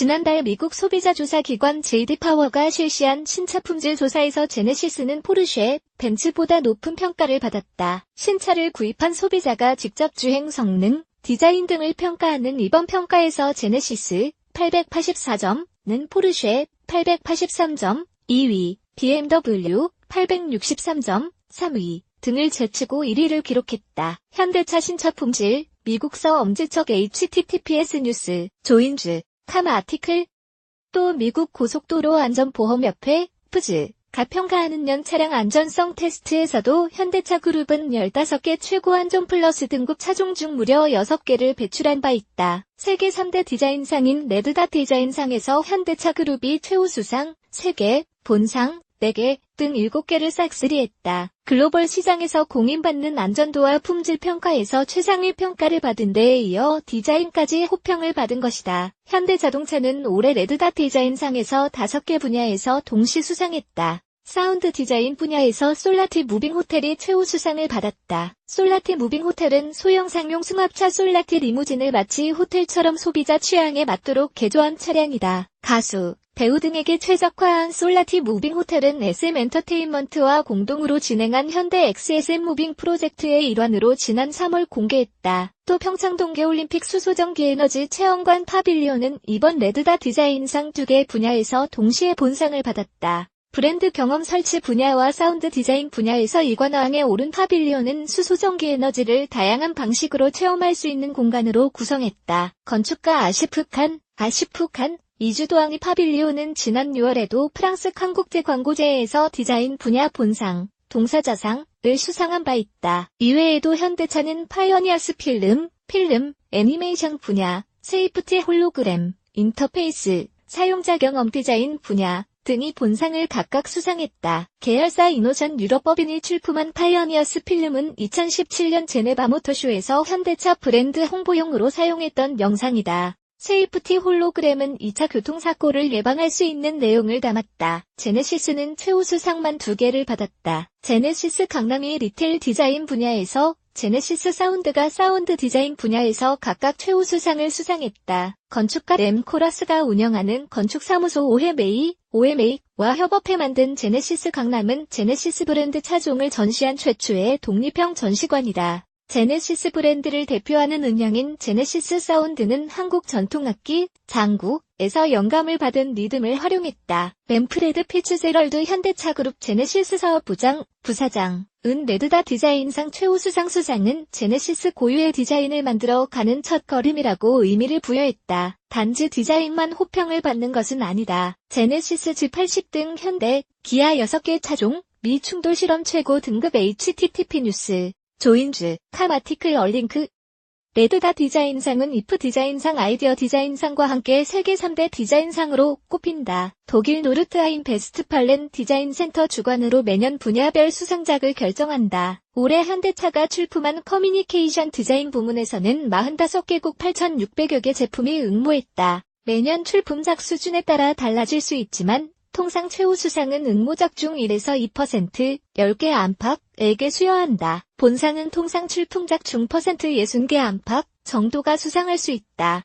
지난달 미국 소비자 조사 기관 JD 파워가 실시한 신차 품질 조사에서 제네시스는 포르쉐, 벤츠보다 높은 평가를 받았다. 신차를 구입한 소비자가 직접 주행 성능, 디자인 등을 평가하는 이번 평가에서 제네시스 884점는 포르쉐 883점, 2위, BMW 863점, 3위 등을 제치고 1위를 기록했다. 현대차 신차 품질 미국서 엄지척 HTTPS 뉴스 조인즈 카마 아티클 또 미국 고속도로 안전보험협회 푸즈가 평가하는 년 차량 안전성 테스트에서도 현대차 그룹은 15개 최고 안전 플러스 등급 차종 중 무려 6개를 배출한 바 있다. 세계 3대 디자인상인 레드닷 디자인상에서 현대차 그룹이 최우수상 3개, 본상 4개 등 7개를 싹쓸이했다. 글로벌 시장에서 공인받는 안전도와 품질 평가에서 최상위 평가를 받은 데에 이어 디자인까지 호평을 받은 것이다. 현대자동차는 올해 레드닷 디자인상에서 5개 분야에서 동시 수상했다. 사운드 디자인 분야에서 솔라티 무빙 호텔이 최우 수상을 받았다. 솔라티 무빙 호텔은 소형상용 승합차 솔라티 리무진을 마치 호텔처럼 소비자 취향에 맞도록 개조한 차량이다. 가수, 배우 등에게 최적화한 솔라티 무빙 호텔은 SM 엔터테인먼트와 공동으로 진행한 현대 XSM 무빙 프로젝트의 일환으로 지난 3월 공개했다. 또 평창 동계올림픽 수소전기 에너지 체험관 파빌리온은 이번 레드다 디자인상 두 개 분야에서 동시에 본상을 받았다. 브랜드 경험 설치 분야와 사운드 디자인 분야에서 일관왕에 오른 파빌리온은 수소전기 에너지를 다양한 방식으로 체험할 수 있는 공간으로 구성했다. 건축가 아시프 칸, 아시프 칸, 이주도항이 파빌리오는 지난 6월에도 프랑스 한국제 광고제에서 디자인 분야 본상, 동사자상을 수상한 바 있다. 이외에도 현대차는 파이어니아스 필름, 필름, 애니메이션 분야, 세이프티 홀로그램, 인터페이스, 사용자 경험 디자인 분야 등이 본상을 각각 수상했다. 계열사 이노션 유럽법인이 출품한 파이어니아스 필름은 2017년 제네바 모터쇼에서 현대차 브랜드 홍보용으로 사용했던 영상이다. 세이프티 홀로그램은 2차 교통사고를 예방할 수 있는 내용을 담았다. 제네시스는 최우수상만 두 개를 받았다. 제네시스 강남이 리테일 디자인 분야에서 제네시스 사운드가 사운드 디자인 분야에서 각각 최우수상을 수상했다. 건축가 램코라스가 운영하는 건축사무소 오해메이, 오해메이와 협업해 만든 제네시스 강남은 제네시스 브랜드 차종을 전시한 최초의 독립형 전시관이다. 제네시스 브랜드를 대표하는 음향인 제네시스 사운드는 한국 전통악기, 장구에서 영감을 받은 리듬을 활용했다. 램프레드 피츠제럴드 현대차그룹 제네시스 사업 부장, 부사장, 은 레드다 디자인상 최우수상 수상은 제네시스 고유의 디자인을 만들어 가는 첫 걸음이라고 의미를 부여했다. 단지 디자인만 호평을 받는 것은 아니다. 제네시스 G80 등 현대, 기아 6개 차종, 미 충돌 실험 최고 등급 HTTP 뉴스 조인즈, 카마티클 얼링크, 레드다 디자인상은 이프 디자인상 아이디어 디자인상과 함께 세계 3대 디자인상으로 꼽힌다. 독일 노르트하임 베스트팔렌 디자인 센터 주관으로 매년 분야별 수상작을 결정한다. 올해 현대차가 출품한 커뮤니케이션 디자인 부문에서는 45개국 8,600여 개 제품이 응모했다. 매년 출품작 수준에 따라 달라질 수 있지만 통상 최우 수상은 응모작 중 1에서 2%, 10개 안팎 에게 수여한다. 본상은 통상 출품작 중 퍼센트 60개 안팎 정도가 수상할 수 있다.